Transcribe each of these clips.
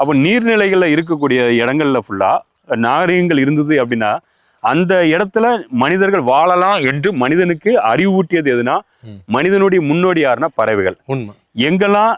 அப்போ நீர்நிலைகள்ல இருக்கக்கூடிய இடங்கள்ல ஃபுல்லா நாகரிகங்கள் இருந்தது அப்படின்னா அந்த இடத்துல மனிதர்கள் வாழலாம் என்று மனிதனுக்கு அறிவூட்டியது எதுனா. மனிதனுடைய முன்னோடி யாருன்னா பறவைகள் எங்கெல்லாம்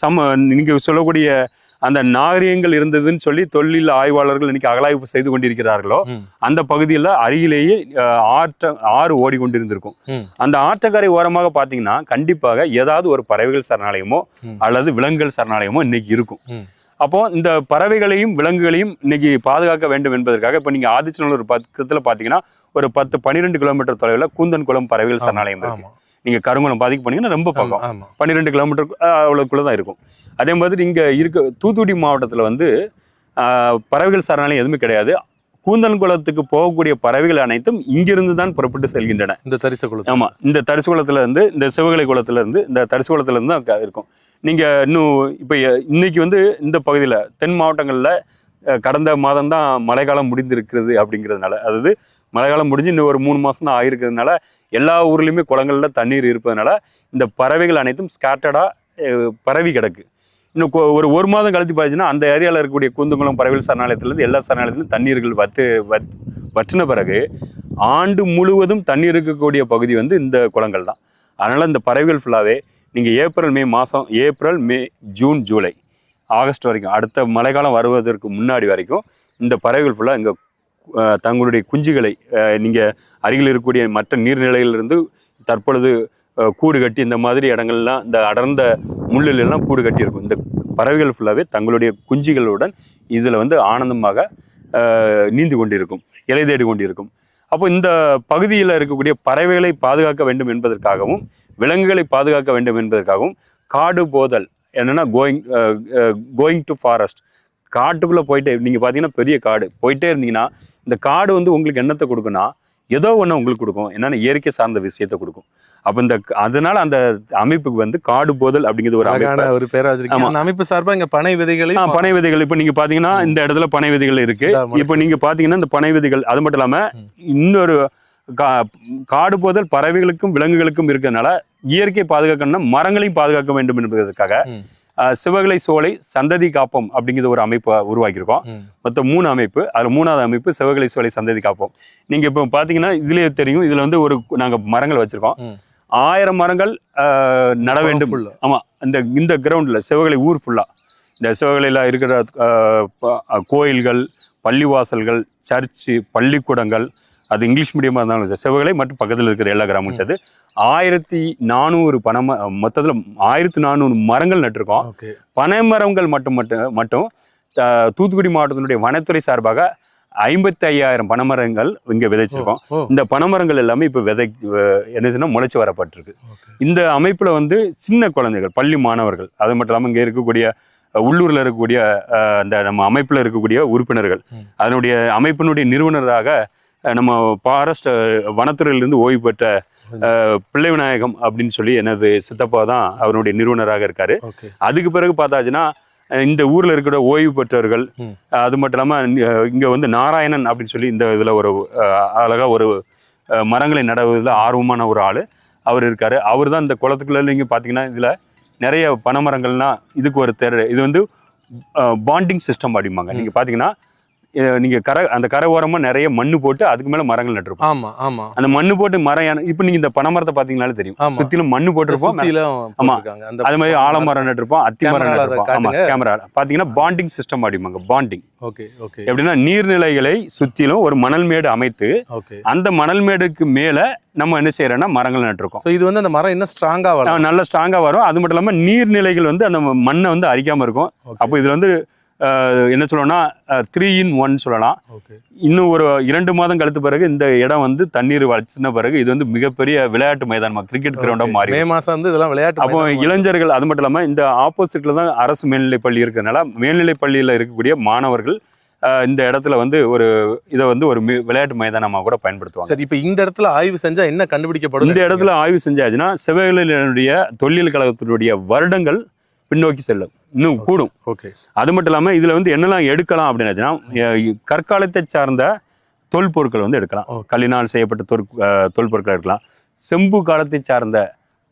சம நீங்க சொல்லக்கூடிய அந்த நாகரிகங்கள் இருந்ததுன்னு சொல்லி தொழில் ஆய்வாளர்கள் இன்னைக்கு அகலாய்வு செய்து கொண்டிருக்கிறார்களோ. அந்த பகுதியில் அருகிலேயே ஆற்ற ஆறு ஓடிக்கொண்டிருந்திருக்கும். அந்த ஆற்றக்கரை ஓரமாக பார்த்தீங்கன்னா கண்டிப்பாக ஏதாவது ஒரு பறவைகள் சரணாலயமோ. அல்லது விலங்குகள் சரணாலயமோ இன்னைக்கு இருக்கும். அப்போ இந்த பறவைகளையும் விலங்குகளையும் இன்னைக்கு பாதுகாக்க வேண்டும் என்பதற்காக இப்போ நீங்க ஆதிச்சநல்லூர் பக்கத்தில் பார்த்தீங்கன்னா ஒரு பத்து பன்னிரெண்டு கிலோமீட்டர் தொலைவில் கூந்தன்குளம் பறவைகள் சரணாலயம் இருக்கு. ஆமா. நீங்க கருங்குளம் பாதிக்கு போனீங்கன்னா ரொம்ப பக்கம். பன்னிரெண்டு கிலோமீட்டர் அவ்வளோக்குள்ள தான் இருக்கும். அதே மாதிரி இங்கே இருக்க தூத்துக்குடி மாவட்டத்தில் வந்து பறவைகள் சரணாலயம் எதுவுமே கிடையாது. கூந்தன்குளத்துக்கு போகக்கூடிய பறவைகள் அனைத்தும் இங்கிருந்து தான் புறப்பட்டு செல்கின்றன. இந்த தரிச குளத்து ஆமா இந்த தரிசு குளத்துல இருந்து இந்த சிவகலை குளத்துல இருந்து இந்த தரிசு குளத்துல இருந்து தான் இருக்கும். நீங்க இன்னும் இப்போ இன்னைக்கு வந்து இந்த பகுதியில் தென் மாவட்டங்களில் கடந்த மாதம் தான் மழைக்காலம் முடிந்திருக்கிறது அப்படிங்கிறதுனால அதாவது மழைக்காலம் முடிஞ்சு இன்னும் ஒரு மூணு மாதம் தான் ஆயிருக்கிறதுனால எல்லா ஊர்லேயுமே குளங்கள்ல தண்ணீர் இருப்பதனால இந்த பறவைகள் அனைத்தும் ஸ்கேட்டர்டாக பரவி கிடக்கு. இன்னும் கொ- ஒரு ஒரு மாதம் கழித்து பார்த்தீங்கன்னா அந்த ஏரியாவில் இருக்கக்கூடிய குந்துங்குளம் பறவைகள் சரணாலயத்துலேருந்து எல்லா சரணாலயத்திலும் தண்ணீர்கள் வத்து வத் வற்றின பிறகு ஆண்டு முழுவதும் தண்ணீர் இருக்கக்கூடிய பகுதி வந்து இந்த குளங்கள் தான். அதனால் இந்த பறவைகள் ஃபுல்லாகவே நீங்கள் ஏப்ரல் மே மாதம் April May June July August வரைக்கும் அடுத்த மழைக்காலம் வருவதற்கு முன்னாடி வரைக்கும் இந்த பறவைகள் ஃபுல்லாக இங்கே தங்களுடைய குஞ்சுகளை நீங்கள் அருகில் இருக்கக்கூடிய மற்ற நீர்நிலையிலிருந்து தற்பொழுது கூடு கட்டி இந்த மாதிரி இடங்கள்லாம் இந்த அடர்ந்த முள்ளிலெல்லாம் கூடு கட்டியிருக்கும். இந்த பறவைகள் ஃபுல்லாகவே தங்களுடைய குஞ்சுகளுடன் இதில் வந்து ஆனந்தமாக நீந்து கொண்டிருக்கும். இலை தேடி கொண்டிருக்கும். அப்போ இந்த பகுதியில் இருக்கக்கூடிய பறவைகளை பாதுகாக்க வேண்டும் என்பதற்காகவும் விலங்குகளை பாதுகாக்க வேண்டும் என்பதற்காகவும் காடு போதல் என்னென்னா கோயிங் கோயிங் டு ஃபாரஸ்ட் காட்டுக்குள்ளே போயிட்டே நீங்கள் பார்த்தீங்கன்னா பெரிய காடு. போயிட்டே இருந்தீங்கன்னா இந்த காடு வந்து உங்களுக்கு என்னத்தை கொடுக்குன்னா ஏதோ ஒன்று உங்களுக்கு கொடுக்கும். என்னன்னா இயற்கை சார்ந்த விஷயத்தை கொடுக்கும். அப்போ இந்த அதனால அந்த அமைப்புக்கு வந்து காடு போதல் அப்படிங்கிறது ஒரு அழகான ஒரு பேரா வச்சிருக்கீங்க. ஆமா. அந்த அமைப்பு சார்பா இங்க பனை ஆ, விதைகளையும் பனை விதைகள். இப்போ நீங்க பாத்தீங்கன்னா இந்த இடத்துல பனை விதைகள் இருக்கு. இப்போ நீங்க பாத்தீங்கன்னா இந்த பனை விதைகள் அது மட்டும் இல்லாம ம். இன்னொரு கா- காடு போதல் பறவைகளுக்கும் விலங்குகளுக்கும் இருக்கிறதுனால இயற்கை பாதுகாக்கணும்னா மரங்களையும் பாதுகாக்க வேண்டும் என்பதற்காக சிவகலை சோலை சந்ததி காப்போம் அப்படிங்கிற ஒரு அமைப்பை உருவாக்கியிருக்கோம். மொத்தம் மூணு அமைப்பு. அதில் மூணாவது அமைப்பு சிவகலை சோலை சந்ததி காப்போம். நீங்க இப்போ பாத்தீங்கன்னா இதுலயே தெரியும். இதுல வந்து ஒரு நாங்க மரங்கள் வச்சிருக்கோம். ஆயிரம் மரங்கள் நட வேண்டும். full. ஆமா. இந்த இந்த கிரவுண்டில் சிவகலை ஊர் ஃபுல்லாக இந்த சிவகலையில் இருக்கிற கோயில்கள் பள்ளிவாசல்கள் சர்ச்சு பள்ளிக்கூடங்கள் அது இங்கிலீஷ் மீடியமாக இருந்தாலும் சரி, சிவகலை மற்றும் பக்கத்தில் இருக்கிற எல்லா கிராமமும் சேர்த்து ஆயிரத்தி நானூறு பனை மொத்தத்தில் ஆயிரத்தி நானூறு மரங்கள் நட்டிருக்கோம். பனை மரங்கள் மட்டும் மட்டும் மட்டும் தூத்துக்குடி மாவட்டத்தினுடைய வனத்துறை சார்பாக ஐம்பத்தி ஐயாயிரம் பனைமரங்கள் இங்கே விதைச்சிருக்கோம். இந்த பனைமரங்கள் எல்லாமே இப்போ விதை என்னதுன்னா முளைச்சி வரப்பட்டிருக்கு. இந்த அமைப்புல வந்து சின்ன குழந்தைகள் பள்ளி மாணவர்கள் அது மட்டும் இல்லாமல் இங்கே இருக்கக்கூடிய உள்ளூர்ல இருக்கக்கூடிய அஹ், இந்த நம்ம அமைப்புல இருக்கக்கூடிய உறுப்பினர்கள். அதனுடைய அமைப்பினுடைய நிறுவனராக நம்ம ஃபாரஸ்ட் வனத்துறையிலிருந்து ஓய்வு பெற்ற பிள்ளை விநாயகம் அப்படின்னு சொல்லி எனது சித்தப்பா தான் அவருடைய நிறுவனராக இருக்காரு. அதுக்கு பிறகு பார்த்தாச்சுன்னா இந்த ஊர்ல இருக்கிற ஓய்வு பெற்றவர்கள் அது மட்டும் இல்லாம அஹ், இங்க வந்து நாராயணன் அப்படின்னு சொல்லி இந்த இதுல ஒரு அஹ், அழகா ஒரு மரங்களை நடுவதில் ஆர்வமான ஒரு ஆள். அவர் இருக்காரு. அவர் தான் இந்த குளத்துக்குள்ள நீங்க பார்த்தீங்கன்னா இதுல நிறைய பனைமரங்கள்லாம் இதுக்கு ஒரு தெரு இது வந்து பாண்டிங் சிஸ்டம் அப்படிம்பாங்க. ம். நீங்க பார்த்தீங்கன்னா நீங்க கரை அந்த கரை ஓரமா நிறைய மண்ணு போட்டு அதுக்கு மேல மரங்கள் நட்டிருப்போம். ஆமா ஆமா. அந்த மண்ணு போட்டு மரம் இப்போ நீங்க இந்த பனைமரத்தை பார்த்தீங்கனாலே தெரியும். சுத்திலும் மண்ணு போட்டிருப்போம் சுத்திலும் ஆமா. போட்டிருக்காங்க. அந்த அது மாதிரி ஆலமரம் நட்டிருப்போம் அத்தி மரம் நட்டிருப்போம். ஆமா காட்டுங்க. கேமரா. பார்த்தீங்கன்னா பாண்டிங் சிஸ்டம் அப்படிம்பாங்க பாண்டிங் ஓகே ஓகே. எப்படின்னா நீர்நிலைகளை சுத்திலும் ஒரு மணல் மேடு அமைத்து அந்த மணல் மேடுக்கு மேல நம்ம என்ன செய்யறோம்னா மரங்கள் நட்டிருக்கோம். சோ இது வந்து அந்த மரம் இன்னும் ஸ்ட்ராங்கா வளரும். அஹ் நல்ல ஸ்ட்ராங்கா வரும். அது மட்டும் இல்லாம நீர்நிலைகள் வந்து அந்த மண்ணை வந்து அரிக்காம இருக்கும். அப்போ இதுல வந்து என்ன சொல்லணும்னா த்ரீ இன் ஒன் சொல்லலாம். இன்னும் ஒரு இரண்டு மாதம் கழித்த பிறகு இந்த இடம் வந்து தண்ணீர் வச்சின பிறகு இது வந்து மிகப்பெரிய விளையாட்டு மைதானமா கிரிக்கெட் கிரவுண்டா மாறி மே மாசம் வந்து இதெல்லாம் விளையாட்டு அப்போ இளைஞர்கள் அது மட்டும் இல்லாமல் இந்த ஆப்போசிட்ல தான் அரசு மேல்நிலைப் பள்ளி இருக்கிறதுனால மேல்நிலைப் பள்ளியில் இருக்கக்கூடிய மாணவர்கள் இந்த இடத்துல வந்து ஒரு இதை வந்து ஒரு விளையாட்டு மைதானமாக கூட பயன்படுத்துவாங்க. சரி இப்போ இந்த இடத்துல ஆய்வு செஞ்சா என்ன கண்டுபிடிக்கப்படும் இந்த இடத்துல ஆய்வு செஞ்சாச்சுன்னா சிவகலையினுடைய தொல்லியல் கழகத்தினுடைய வருடங்கள் பின்னோக்கி செல்லும். இன்னும் கூடும். ஓகே. அது மட்டும் இல்லாமல் இதில் வந்து என்னெல்லாம் எடுக்கலாம் அப்படின்னாச்சுன்னா கற்காலத்தை சார்ந்த தொல்பொருட்கள் வந்து எடுக்கலாம். கல்லினால் செய்யப்பட்ட தொல் தொல்பொருட்கள் எடுக்கலாம். செம்பு காலத்தை சார்ந்த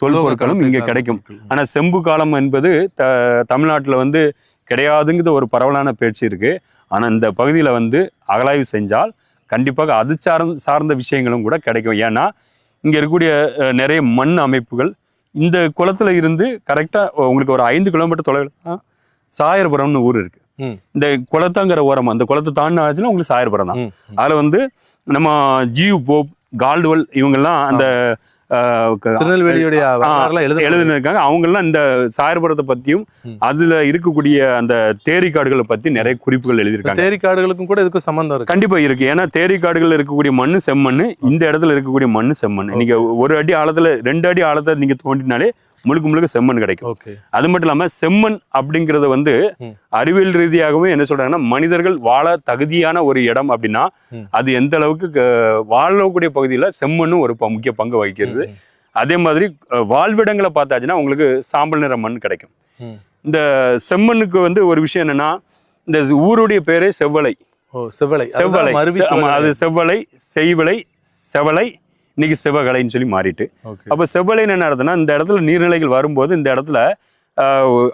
தொல்பொருட்களும் இங்கே கிடைக்கும். ஆனால் செம்பு காலம் என்பது த தமிழ்நாட்டில் வந்து கிடையாதுங்கிற ஒரு பரவலான பேச்சு இருக்கு. ஆனா இந்த பகுதியில வந்து அகலாய்வு செஞ்சால் கண்டிப்பாக அது சார்ந்த சார்ந்த விஷயங்களும் கூட கிடைக்கும். ஏன்னா இங்க இருக்கக்கூடிய நிறைய மண் அமைப்புகள் இந்த குளத்துல இருந்து கரெக்டா உங்களுக்கு ஒரு ஐந்து கிலோமீட்டர் தொலைவில் சாயர்புரம்னு ஊர் இருக்கு. இந்த குளத்தாங்கிற ஓரம் அந்த குளத்தை தாண்டினாச்சுன்னா உங்களுக்கு சாயர்புரம் தான். அதுல வந்து நம்ம ஜியு போப் கால்டுவல் இவங்கெல்லாம் அந்த திருநெல்வேலியுடைய எழுதினிருக்காங்க அவங்கெல்லாம் இந்த சாயர்புரத்தை பத்தியும். அதுல இருக்கக்கூடிய அந்த தேரி காடுகளை பத்தி நிறைய குறிப்புகள் எழுதியிருக்காங்க. தேரி காடுகளுக்கும் கூட இதுக்கும் சம்பந்தம் இருக்கு. கண்டிப்பா இருக்கு. ஏன்னா தேரி காடுகள்ல இருக்கக்கூடிய மண்ணு செம்மண்ணு இந்த இடத்துல இருக்கக்கூடிய மண்ணு செம்மண் நீங்க ஒரு அடி ஆழத்துல ரெண்டு அடி ஆழத்தை நீங்க தோண்டினாலே முழுக்க முழுக்க செம்மண் கிடைக்கும் அது மட்டும் இல்லாம செம்மண் அப்படிங்கறது வந்து. அறிவியல் ரீதியாகவும் என்ன சொல்றாங்கன்னா மனிதர்கள் வாழ தகுதியான ஒரு இடம் அப்படின்னா. அது எந்த அளவுக்கு வாழக்கூடிய பகுதியில செம்மண்ணும் ஒரு முக்கிய பங்கு வகிக்கிறது அதே மாதிரி வாழ்விடங்களை பார்த்தாச்சுன்னா உங்களுக்கு சாம்பல் நிற மண் கிடைக்கும். இந்த செம்மண்ணுக்கு வந்து ஒரு விஷயம் என்னன்னா இந்த ஊருடைய பேரே செவ்வலை செவ்வலை செவ்வலை. அது செவ்வலை செய்வலை செவலை இன்னைக்கு சிவகலைன்னு சொல்லி மாறிட்டு. அப்ப செவ்வலைன்னு என்ன அர்த்தம்னா இந்த இடத்துல நீர்நிலைகள் வரும்போது இந்த இடத்துல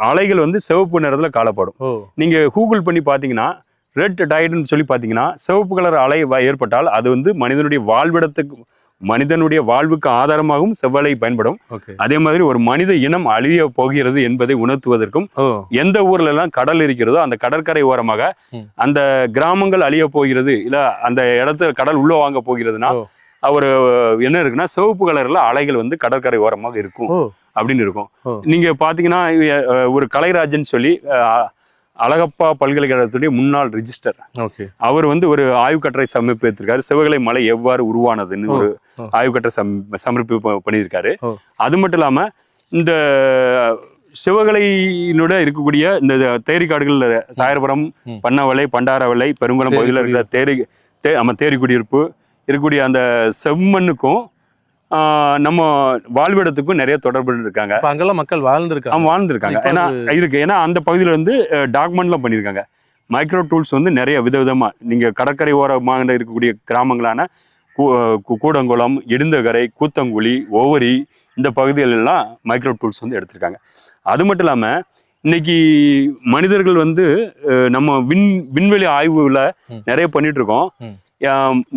அலைகள் வந்து சிவப்பு நிறத்துல காணப்படும். ஓ. நீங்க கூகுள் பண்ணி பார்த்தீங்கன்னா ரெட் டைடுன்னு சொல்லி பார்த்தீங்கன்னா சிவப்பு கலர் அலை ஏற்பட்டால் அது வந்து மனிதனுடைய வாழ்விடத்துக்கு மனிதனுடைய வாழ்வுக்கு ஆதாரமாகவும் செவ்வலை பயன்படும். அதே மாதிரி ஒரு மனித இனம் அழிய போகிறது என்பதை உணர்த்துவதற்கும் எந்த ஊர்ல எல்லாம் கடல் இருக்கிறதோ அந்த கடற்கரை ஓரமாக. அந்த கிராமங்கள் அழிய போகிறது இல்ல அந்த இடத்துல கடல் உள்ள வாங்க போகிறதுனா. அவர் என்ன இருக்குன்னா சிவப்பு கலர்ல அலைகள் வந்து கடற்கரை ஓரமாக இருக்கும் அப்படின்னு இருக்கும். நீங்க பாத்தீங்கன்னா ஒரு கலைராஜன் சொல்லி அழகப்பா பல்கலைக்கழகத்துடைய முன்னாள் ரிஜிஸ்டர் அவர் வந்து ஒரு ஆய்வுக்கட்டுரை சமர்ப்பித்திருக்காரு சிவகலை மலை எவ்வாறு உருவானதுன்னு ஒரு ஓ. ஆய்வுக்கட்டுரை சம் சமர்ப்பி பண்ணியிருக்காரு. அது மட்டும் இல்லாம இந்த சிவகலையினோட இருக்கக்கூடிய இந்த தேரி காடுகள்ல சாயர்புரம். பண்ணவலை பண்டாரவலை பெருங்குளம் பகுதியில் இருக்கிற தேரி தே நம்ம தேரி குடியிருப்பு இருக்கக்கூடிய அந்த செம்மண்ணுக்கும் நம்ம வாழ்விடத்துக்கும் நிறைய தொடர்பு இருக்காங்க. அங்கெல்லாம் மக்கள் வாழ்ந்திருக்காங்க. வாழ்ந்துருக்காங்க. ஏன்னா இருக்கு. ஏன்னா அந்த பகுதியில் வந்து டாக்குமெண்ட்லாம் பண்ணியிருக்காங்க. மைக்ரோ டூல்ஸ் வந்து நிறைய விதவிதமா நீங்க கடற்கரை ஓரமாக இருக்கக்கூடிய கிராமங்களான கூ- கூடங்குளம் இடுந்தகரை கூத்தங்குழி ஓவரி இந்த பகுதிகள் எல்லாம் மைக்ரோ டூல்ஸ் வந்து எடுத்திருக்காங்க. அது மட்டும் இல்லாம இன்னைக்கு மனிதர்கள் வந்து நம்ம விண் விண்வெளி ஆய்வுல. நிறைய பண்ணிட்டு இருக்கோம்.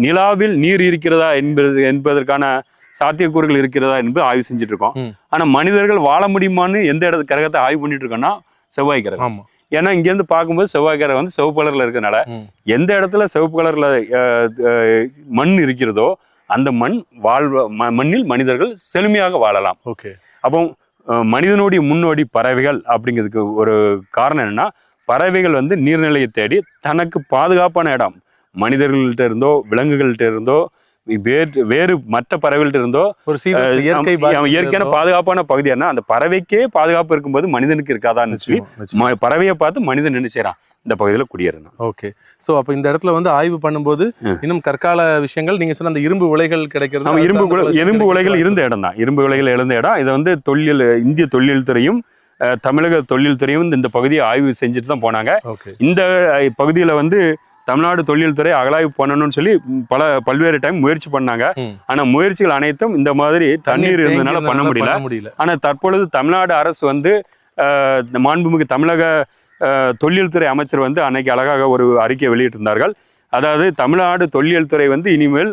நிலாவில் நீர் இருக்கிறதா என்பது என்பதற்கான சாத்தியக்கூறுகள் இருக்கிறதா என்பது ஆய்வு செஞ்சுட்டு இருக்கோம். ஆனா மனிதர்கள் வாழ முடியுமான்னு எந்த இடத்து கிரகத்தை ஆய்வு பண்ணிட்டு இருக்கோம்னா செவ்வாய் கிரகம். ஏன்னா இங்கேருந்து பார்க்கும்போது செவ்வாய் கிரகம் வந்து சிவப்பு கலர்ல இருக்கனால ம். எந்த இடத்துல சிவப்பு கலர்ல மண் இருக்கிறதோ அந்த மண் வாழ்வ ம- மண்ணில் மனிதர்கள் செழுமையாக வாழலாம். ஓகே. அப்போ மனிதனுடைய முன்னோடி பறவைகள் அப்படிங்கிறதுக்கு ஒரு காரணம் என்னன்னா பறவைகள் வந்து நீர்நிலையை தேடி தனக்கு பாதுகாப்பான இடம் மனிதர்கள்ட்ட இருந்தோ விலங்குகள்கிட்ட இருந்தோ வேறு வேறு மற்ற பறவைகள்ட்ட இருந்தோ ஒரு இயற்கை இயற்கையான பாதுகாப்பான பகுதி என்ன? அந்த பறவைக்கே பாதுகாப்பு இருக்கும்போது மனிதனுக்கு இருக்காதான்னு சொல்லி பறவையை பார்த்து மனிதன் என்ன செய்யறான் இந்த பகுதியில் குடியேறணும் ஓகே. சோ அப்ப இந்த இடத்துல வந்து ஆய்வு பண்ணும்போது. இன்னும் கற்கால விஷயங்கள் நீங்க சொன்ன அந்த இரும்பு உலைகள் கிடைக்கிறது இரும்பு எறும்பு உலைகள். இருந்த இடம் தான். இரும்பு உலைகள் எழுந்த இடம். இதை வந்து தொல்லியல் இந்திய தொல்லியல் துறையும் அஹ், தமிழக தொல்லியல் துறையும் இந்த பகுதியை ஆய்வு செஞ்சுட்டு தான் போனாங்க. இந்த பகுதியில் வந்து தமிழ்நாடு தொல்லியல் துறை அகலாய்வு பண்ணணும்னு சொல்லி பல பல்வேறு டைம் முயற்சி பண்ணாங்க. ஆனா முயற்சிகள் அனைத்தும் இந்த மாதிரி தண்ணீர் இருந்ததுனால பண்ண முடியல. ஆனா தற்பொழுது தமிழ்நாடு அரசு வந்து மாண்புமிகு தமிழக அஹ், தொல்லியல் துறை அமைச்சர் வந்து அன்னைக்கு அழகாக ஒரு அறிக்கை வெளியிட்டிருந்தார்கள். அதாவது தமிழ்நாடு தொல்லியல் துறை வந்து இனிமேல்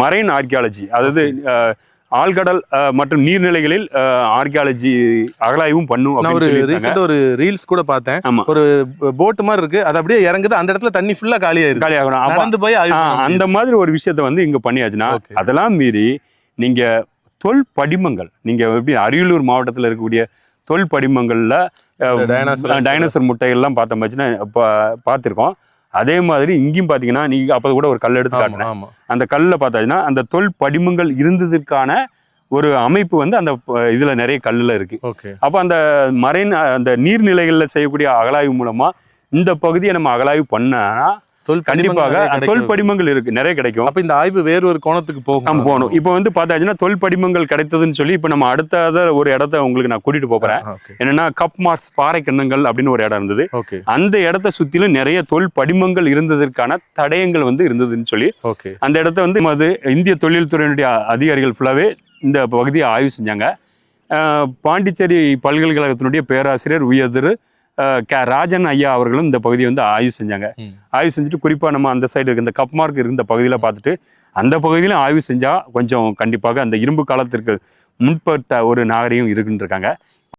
மரைன் ஆர்கியாலஜி அதாவது ஆழ்கடல் மற்றும் நீர்நிலைகளில் ஆர்கியாலஜி அகலாய்வும் பண்ணும் ஒரு ரீசெண்ட் ஒரு ரீல்ஸ் கூட பார்த்தேன். ஒரு போட் மாதிரி இருக்கு அது அப்படியே இறங்குது அந்த இடத்துல தண்ணி ஃபுல்லா காலியாயிருது காலியாகணும் நடந்து போய் அந்த. மாதிரி ஒரு விஷயத்த வந்து இங்க பண்ணியாச்சுன்னா. அதெல்லாம் மீறி நீங்க தொல் படிமங்கள் நீங்க எப்படி அரியலூர் மாவட்டத்துல இருக்கக்கூடிய தொல் படிமங்கள்ல. டைனோசர் முட்டைகள்லாம் பார்த்தோம்னா பார்த்துருக்கோம் அதே மாதிரி இங்கேயும் பார்த்தீங்கன்னா நீங்க அப்போ கூட ஒரு கல் எடுத்து காட்டினேன். அந்த கல்லில் பார்த்தாச்சுன்னா அந்த தொல் படிமங்கள் இருந்ததற்கான ஒரு அமைப்பு வந்து அந்த இதுல நிறைய கல்லுல இருக்கு. ஓகே. அப்போ அந்த மரைன் அந்த நீர்நிலைகளில் செய்யக்கூடிய அகலாய்வு மூலமா இந்த பகுதியை நம்ம அகலாய்வு பண்ணா தொல் கண்டிப்பாக தொல். படிமங்கள் இருக்கு நிறைய கிடைக்கும். அப்ப இந்த ஆய்வு வேறு ஒரு கோணத்துக்கு போகும். நம்ம போகணும். இப்போ வந்து பார்த்தாச்சுன்னா தொல் படிமங்கள் கிடைத்ததுன்னு சொல்லி இப்போ நம்ம அடுத்த ஒரு இடத்த உங்களுக்கு நான் கூட்டிட்டு போறேன் என்னன்னா கப் மார்க்ஸ் பாறை கிண்ணங்கள் அப்படின்னு ஒரு இடம் இருந்தது. அந்த இடத்த சுத்திலும் நிறைய தொல் படிமங்கள் இருந்ததற்கான தடயங்கள் வந்து இருந்ததுன்னு சொல்லி அந்த இடத்த வந்து அது இந்திய தொழில் துறையினுடைய அதிகாரிகள் ஃபுல்லாவே இந்த பகுதியை ஆய்வு செஞ்சாங்க. பாண்டிச்சேரி பல்கலைக்கழகத்தினுடைய பேராசிரியர் உயர் திரு அஹ், கே ராஜன் ஐயா அவர்களும் இந்த பகுதியை வந்து ஆய்வு செஞ்சாங்க. ஆய்வு செஞ்சுட்டு குறிப்பாக நம்ம அந்த சைடு இருக்க இந்த கப் மார்க் இருந்த பகுதியில் பார்த்துட்டு அந்த பகுதியிலும் ஆய்வு செஞ்சால் கொஞ்சம் கண்டிப்பாக அந்த இரும்பு காலத்திற்கு முன்பட்ட ஒரு நாகரிகம் இருக்குன்னு இருக்காங்க.